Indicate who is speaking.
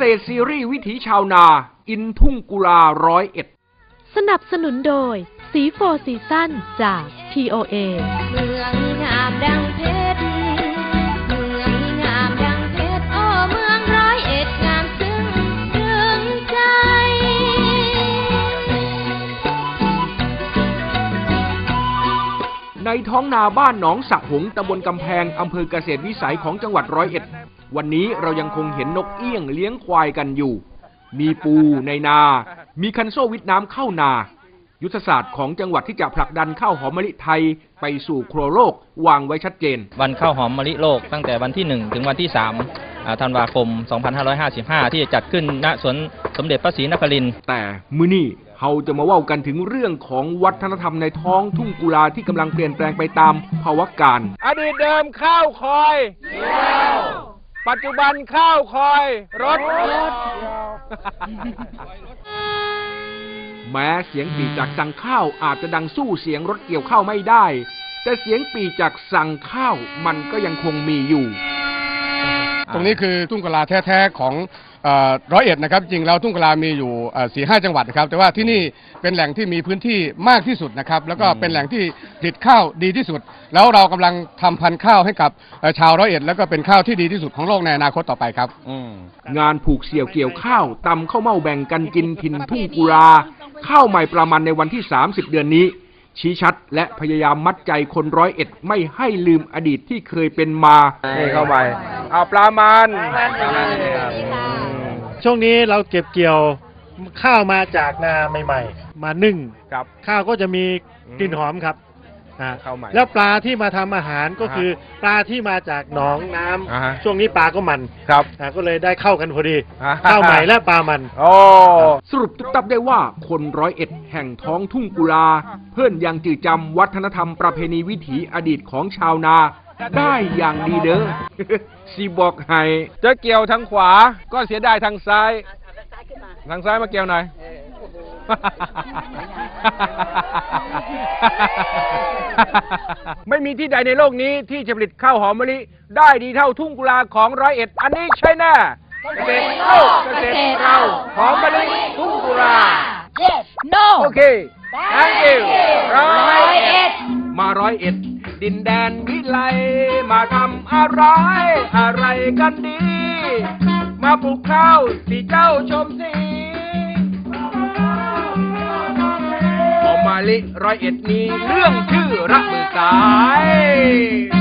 Speaker 1: ตรซีรีส์วิถีชาวนา อินทุ่งกุลาร้อยเอ็ด
Speaker 2: สนับสนุนโดย สีโฟซีซั่นจาก TOA
Speaker 3: เมืองงามดังเพชร เมืองงามดังเพชร โอ้เมืองร้อยเอ็ดงามซึ้งถึงใจ
Speaker 1: ในท้องนาบ้านหนองสักหงส์ตำบลกำแพงอำเภอเกษตรวิสัยของจังหวัดร้อยเอ็ด วันนี้เรายังคงเห็นนกเอี้ยงเลี้ยงควายกันอยู่ มีปูในนา มีคันโซ่วิทน้ำเข้านา ยุทธศาสตร์ของจังหวัดที่จะผลักดันข้าวหอมมะลิไทยไปสู่ครัวโลกวางไว้ชัดเจน
Speaker 4: วันข้าวหอมมะลิโลกตั้งแต่วันที่ 1 ถึงวันที่3อ่าธันวาคม 2555 ที่จะจัดขึ้นณสวนสมเด็จพระศรีนครินทร์
Speaker 1: แต่มื้อนี้เราจะมาเว่ากันถึงเรื่องของวัฒนธรรมในท้องทุ่งกุลาที่กำลังเปลี่ยนแปลงไปตามภาวะการ
Speaker 5: อดีตเดิมข้าวคอย ปัจจุบันข้าวคอย รถ
Speaker 1: แม้เสียงปีจากสั่งข้าวอาจจะดังสู้เสียงรถเกี่ยวข้าวไม่ได้ แต่เสียงปีจากสั่งข้าวมันก็ยังคงมีอยู่
Speaker 6: ตรงนี้คือทุ่งกะลาแท้ๆของเอ่อร้อยเอ็ดนะครับจริงแล้วทุ่งกะลามีอยู่สี่ห้าจังหวัดนะครับ แต่ว่าที่นี่เป็นแหล่งที่มีพื้นที่มากที่สุดนะครับ แล้วก็เป็นแหล่งที่ ผลิตข้าวดีที่สุด แล้วเรากำลังทำพันธุ์ข้าวให้กับเอ่อชาวร้อยเอ็ดแล้วก็เป็นข้าวที่ดีที่สุดของโลกในอนาคตต่อไปครับ
Speaker 1: งานผูกเสี่ยวเกี่ยวข้าวตำข้าวเม่าแบ่งกันกินถิ่นทุ่งกุลาข้าวใหม่ประมาณในวันที่ 30 เดือนนี้ ชี้ชัดและพยายามมัดใจคนร้อยเอ็ดไม่ให้ลืมอดีตที่เคยเป็นมา
Speaker 5: นี่เข้าไปเอาปลามัน
Speaker 7: ช่วงนี้เราเก็บเกี่ยวข้าวมาจากนาใหม่ ๆ มานึ่ง
Speaker 5: ครับ
Speaker 7: ข้าวก็จะมีกลิ่นหอมครับ อ่า
Speaker 5: ข้าวใหม่
Speaker 7: แล้วปลาที่มาทำอาหารก็
Speaker 5: อ่าฮะ
Speaker 7: คือปลาที่มาจากหนองน้ำ
Speaker 5: อ่าฮะ
Speaker 7: ช่วงนี้ปลาก็มัน
Speaker 5: ครับ
Speaker 7: อ่าก็เลยได้เข้ากันพอดี
Speaker 5: อ่า
Speaker 7: ข้าวใหม่และปลามัน
Speaker 5: โอ้
Speaker 1: สรุปตุ๊บตับได้ว่าคนร้อยเอ็ดแห่งท้องทุ่งกุลา เพื่อนยังจืดจำวัฒนธรรมประเพณีวิถีอดีตของชาวนา ได้อย่างดีเด้อสีบอกให้
Speaker 5: จะเกี่ยวทางขวา ก็เสียดายทางซ้าย ทางซ้ายมาเกี่ยวหน่อย ไม่มีที่ใดในโลกนี้ที่จะผลิตข้าวหอมมะลิได้ดีเท่าทุ่งกุลาของร้อยเอ็ด อันนี้ใช่แน่เกษตรเข้าเกษตรเราหอมมะลิทุ่งกุลา
Speaker 3: no
Speaker 5: โอเค thank you ร้อยเอ็ด
Speaker 1: มาร้อยเอ็ด ดินแดนวิไล มาทำอะไร อะไรกันดี
Speaker 5: มาปลูกข้าวที่เจ้าชมสี
Speaker 1: ลิร้อยเอ็ดมีเรื่องชื่อรักมือกาย